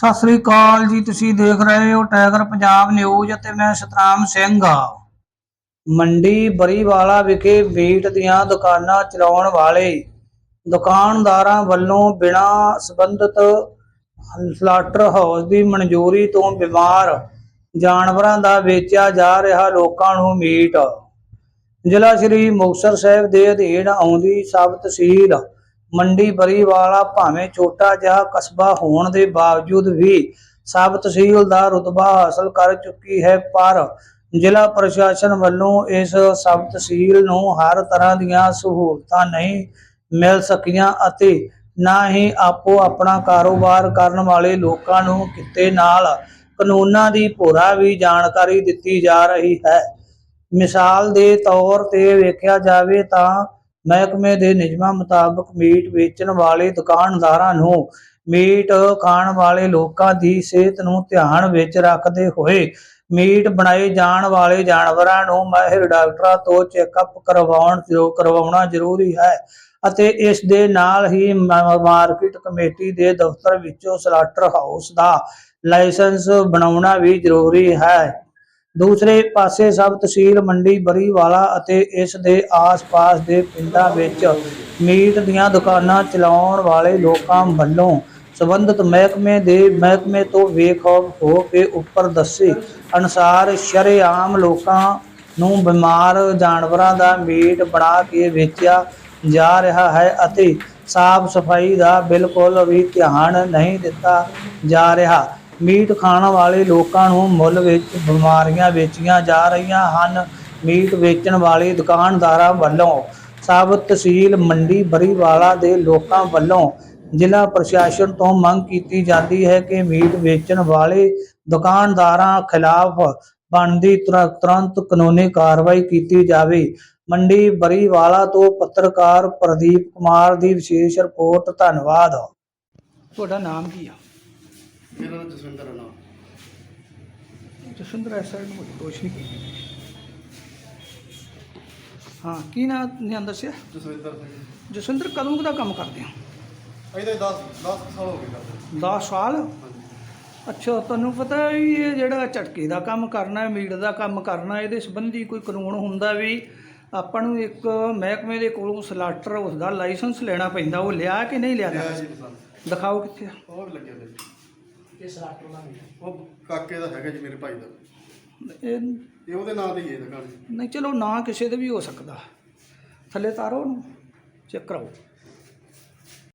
ਸਤਿ ਸ੍ਰੀ ਅਕਾਲ ਜੀ, ਤੁਸੀਂ ਦੇਖ ਰਹੇ ਹੋ ਟਾਈਗਰ ਪੰਜਾਬ ਨਿਊਜ਼ ਅਤੇ ਮੈਂ ਸਤਰਾਮ ਸਿੰਘ। ਆ ਮੰਡੀ ਬਰੀਵਾਲਾ ਵਿਖੇ ਮੀਟ ਦੀਆਂ ਦੁਕਾਨਾਂ ਚਲਾਉਣ ਵਾਲੇ ਦੁਕਾਨਦਾਰਾਂ ਵੱਲੋਂ ਬਿਨਾਂ ਸਬੰਧਤ ਸਲਾਟਰ ਹਾਊਸ ਦੀ ਮਨਜ਼ੂਰੀ ਤੋਂ ਬਿਮਾਰ ਜਾਨਵਰਾਂ ਦਾ ਵੇਚਿਆ ਜਾ ਰਿਹਾ ਲੋਕਾਂ ਨੂੰ ਮੀਟ। ਜ਼ਿਲ੍ਹਾ ਸ਼੍ਰੀ ਮੁਕਤਸਰ ਸਾਹਿਬ ਦੇ ਅਧੀਨ ਆਉਂਦੀ ਸਬ ਤਹਿਸੀਲ ਮੰਡੀ ਬਰੀਵਾਲਾ ਭਾਵੇਂ ਛੋਟਾ ਜਿਹਾ ਕਸਬਾ ਹੋਣ ਦੇ ਬਾਵਜੂਦ ਵੀ ਸਬ ਤਹਿਸੀਲ ਦਾ ਰੁਤਬਾ ਹਾਸਲ ਕਰ ਚੁੱਕੀ ਹੈ, ਪਰ ਜ਼ਿਲ੍ਹਾ ਪ੍ਰਸ਼ਾਸਨ ਵੱਲੋਂ ਇਸ ਸਬ ਤਹਿਸੀਲ ਨੂੰ ਹਰ ਤਰ੍ਹਾਂ ਦੀਆਂ ਸਹੂਲਤਾਂ ਨਹੀਂ ਮਿਲ ਸਕੀਆਂ ਅਤੇ ਨਾ ਹੀ ਆਪੋ ਆਪਣਾ ਕਾਰੋਬਾਰ ਕਰਨ ਵਾਲੇ ਲੋਕਾਂ ਨੂੰ ਕਿੱਤੇ ਨਾਲ ਕਾਨੂੰਨਾਂ ਦੀ ਭੋਰਾ ਵੀ ਜਾਣਕਾਰੀ ਦਿੱਤੀ ਜਾ ਰਹੀ ਹੈ। ਮਿਸਾਲ ਦੇ ਤੌਰ ਤੇ ਵੇਖਿਆ ਜਾਵੇ ਤਾਂ ਮਹਿਕਮੇ ਦੇ ਨਿਯਮਾਂ ਮੁਤਾਬਕ ਮੀਟ ਵੇਚਣ ਵਾਲੇ ਦੁਕਾਨਦਾਰਾਂ ਨੂੰ ਮੀਟ ਖਾਣ ਵਾਲੇ ਲੋਕਾਂ ਦੀ ਸਿਹਤ ਨੂੰ ਧਿਆਨ ਵਿੱਚ ਰੱਖਦੇ ਹੋਏ ਮੀਟ ਬਣਾਏ ਜਾਣ ਵਾਲੇ ਜਾਨਵਰਾਂ ਨੂੰ ਮਾਹਿਰ ਡਾਕਟਰਾਂ ਤੋਂ ਚੈੱਕਅਪ ਕਰਵਾਉਣ ਜੋ ਕਰਵਾਉਣਾ ਜ਼ਰੂਰੀ ਹੈ ਅਤੇ ਇਸ ਦੇ ਨਾਲ ਹੀ ਮ- ਮਾਰਕੀਟ ਕਮੇਟੀ ਦੇ ਦਫ਼ਤਰ ਵਿੱਚੋਂ ਸਲਾਟਰ ਹਾਊਸ ਦਾ ਲਾਇਸੈਂਸ ਬਣਾਉਣਾ ਵੀ ਜ਼ਰੂਰੀ ਹੈ। ਦੂਸਰੇ ਪਾਸੇ ਸਬ ਤਹਿਸੀਲ ਮੰਡੀ ਬਰੀਵਾਲਾ ਅਤੇ ਇਸ ਦੇ ਆਸ-ਪਾਸ ਦੇ ਪਿੰਡਾਂ ਵਿੱਚ ਮੀਟ ਦੀਆਂ ਦੁਕਾਨਾਂ ਚਲਾਉਣ ਵਾਲੇ ਲੋਕਾਂ ਵੱਲੋਂ ਸੰਬੰਧਿਤ ਮਹਿਕਮੇ ਦੇ ਮਹਿਕਮੇ ਤੋਂ ਵੇਖੌਫ ਹੋ ਕੇ ਉੱਪਰ ਦੱਸੇ ਅਨੁਸਾਰ ਸ਼ਰੇਆਮ ਲੋਕਾਂ ਨੂੰ ਬਿਮਾਰ ਜਾਨਵਰਾਂ ਦਾ ਮੀਟ ਬਣਾ ਕੇ ਵੇਚਿਆ ਜਾ ਰਿਹਾ ਹੈ ਅਤੇ ਸਾਫ਼ ਸਫ਼ਾਈ ਦਾ ਬਿਲਕੁਲ ਵੀ ਧਿਆਨ ਨਹੀਂ ਦਿੱਤਾ ਜਾ ਰਿਹਾ। ਮੀਟ ਖਾਣ ਵਾਲੇ ਲੋਕਾਂ ਨੂੰ ਮੁੱਲ ਵਿੱਚ ਬਿਮਾਰੀਆਂ ਵੇਚੀਆਂ ਜਾ ਰਹੀਆਂ ਹਨ। ਮੀਟ ਵੇਚਣ ਵਾਲੇ ਦੁਕਾਨਦਾਰਾਂ ਵੱਲੋਂ ਸਬ ਤਹਿਸੀਲ ਮੰਡੀ ਬਰੀਵਾਲਾ ਦੇ ਲੋਕਾਂ ਵੱਲੋਂ ਜ਼ਿਲ੍ਹਾ ਪ੍ਰਸ਼ਾਸਨ ਤੋਂ ਮੰਗ ਕੀਤੀ ਜਾਂਦੀ ਹੈ ਕਿ ਮੀਟ ਵੇਚਣ ਵਾਲੇ ਦੁਕਾਨਦਾਰਾਂ ਖਿਲਾਫ ਬਣਦੀ ਤੁਰ- ਤੁਰੰਤ ਕਾਨੂੰਨੀ ਕਾਰਵਾਈ ਕੀਤੀ ਜਾਵੇ। ਮੰਡੀ ਬਰੀਵਾਲਾ ਤੋਂ ਪੱਤਰਕਾਰ ਪ੍ਰਦੀਪ ਕੁਮਾਰ ਦੀ ਵਿਸ਼ੇਸ਼ ਰਿਪੋਰਟ। ਧੰਨਵਾਦ। ਤੁਹਾਡਾ ਨਾਮ ਕੀ ਆ? ਮੇਰਾ ਨਾਮ ਜਸਵਿੰਦਰ ਹੈ ਨਾਮ ਜਸਵਿੰਦਰ ਐਸ ਸਾਈਡ ਨੂੰ ਰੋਸ਼ਨੀ ਕੀ ਹਾਂ ਕੀ ਨਾਂ ਨੇ ਦੱਸਿਆ? ਜਸਵਿੰਦਰ ਸਿੰਘ। ਜਸਵਿੰਦਰ ਕਦੋਂ ਕੁ ਦਾ ਕੰਮ ਕਰਦੇ ਹੋ? ਇਹਦੇ 10 10 ਸਾਲ ਹੋ ਗਏ ਕਰਦੇ 10 ਸਾਲ? ਅੱਛਾ ਤੁਹਾਨੂੰ ਪਤਾ ਹੈ ਵੀ ਇਹ ਜਿਹੜਾ ਝਟਕੇ ਦਾ ਕੰਮ ਕਰਨਾ ਹੈ ਮੀਟ ਦਾ ਕੰਮ ਕਰਨਾ ਇਹਦੇ ਸੰਬੰਧੀ ਕੋਈ ਕਾਨੂੰਨ ਹੁੰਦਾ ਵੀ ਆਪਾਂ ਨੂੰ ਇੱਕ ਮਹਿਕਮੇ ਦੇ ਕੋਲੋਂ ਸਲਾਟਰ ਉਸ ਦਾ ਲਾਇਸੈਂਸ ਲੈਣਾ ਪੈਂਦਾ ਉਹ ਲਿਆ ਕਿ ਨਹੀਂ ਲਿਆ? ਲਿਆ ਜਾਂਦਾ ਜੀ ਪਸੰਦ। ਦਿਖਾਓ ਕਿੱਥੇ ਆ। ਉਹ ਵੀ ਲੱਗਿਆ ਤੇ ਇਹ ਸਲਾਟਰ ਦਾ ਉਹ ਕਾਕੇ ਦਾ ਹੈਗਾ ਜੀ ਮੇਰੇ ਭਾਈ ਦਾ। ਇਹ ਇਹ ਉਹਦੇ ਨਾਂ ਤੇ ਹੀ ਹੈ ਦੁਕਾਨ ਨਹੀਂ ਚਲੋ ਨਾ ਕਿਸੇ ਦੇ ਵੀ ਹੋ ਸਕਦਾ। ਥੱਲੇ ਤਾਰੋ ਉਹਨੂੰ ਚੈੱਕ ਕਰਾਓ।